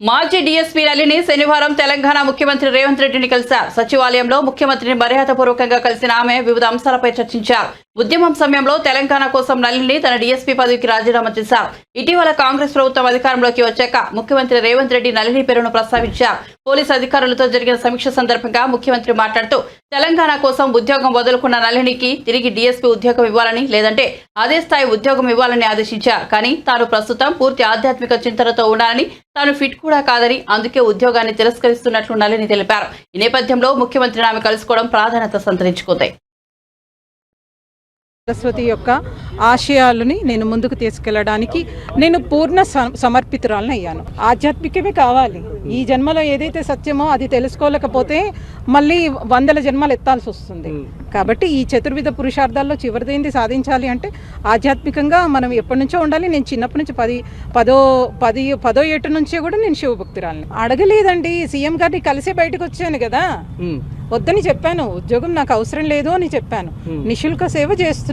మాజీ డీఎస్పీ నలిని శనివారం తెలంగాణ ముఖ్యమంత్రి రేవంత్ రెడ్డిని కలిశారు. సచివాలయంలో ముఖ్యమంత్రిని మర్యాదపూర్వకంగా కలిసిన ఆమె వివిధ అంశాలపై చర్చించారు. ఉద్యమం సమయంలో తెలంగాణ కోసం నలిని తన డీఎస్పీ పదవికి రాజీనామా చేశారు. ఇటీవల కాంగ్రెస్ ప్రభుత్వం అధికారంలోకి వచ్చాక ముఖ్యమంత్రి రేవంత్ రెడ్డి నలిని పేరును ప్రస్తావించారు. పోలీసు అధికారులతో జరిగిన సమీక్ష సందర్భంగా ముఖ్యమంత్రి మాట్లాడుతూ తెలంగాణ కోసం ఉద్యోగం వదులుకున్న నలినికి తిరిగి డీఎస్పీ ఉద్యోగం ఇవ్వాలని లేదంటే అదే స్థాయి ఉద్యోగం ఇవ్వాలని ఆదేశించారు. కానీ తాను ప్రస్తుతం పూర్తి ఆధ్యాత్మిక చింతనతో ఉండాలని తాను ఫిట్ కూడా కాదని అందుకే ఉద్యోగాన్ని తిరస్కరిస్తున్నట్లు నలిని తెలిపారు. ఈ నేపథ్యంలో ముఖ్యమంత్రిని ఆమె కలుసుకోవడం ప్రాధాన్యత సంతరించుకుంది. సరస్వతి యొక్క ఆశయాలని నేను ముందుకు తీసుకెళ్ళడానికి నేను పూర్ణ సమర్పితురాలను అయ్యాను. ఆధ్యాత్మికమే కావాలి. ఈ జన్మలో ఏదైతే సత్యమో అది తెలుసుకోలేకపోతే మళ్ళీ వందల జన్మలు ఎత్తాల్సి వస్తుంది. కాబట్టి ఈ చతుర్విధ పురుషార్థాల్లో చివరిదేంది సాధించాలి అంటే ఆధ్యాత్మికంగా మనం ఎప్పటి నుంచో ఉండాలి. నేను చిన్నప్పటి నుంచి పది పదో పది పదో ఏటు నుంచే కూడా నేను శివభక్తురాలని. అడగలేదండి. సీఎం గారిని కలిసే బయటకు వచ్చాను కదా. వద్దని చెప్పాను. ఉద్యోగం నాకు అవసరం లేదు అని చెప్పాను. నిశుల్క సేవ చేస్తున్నాను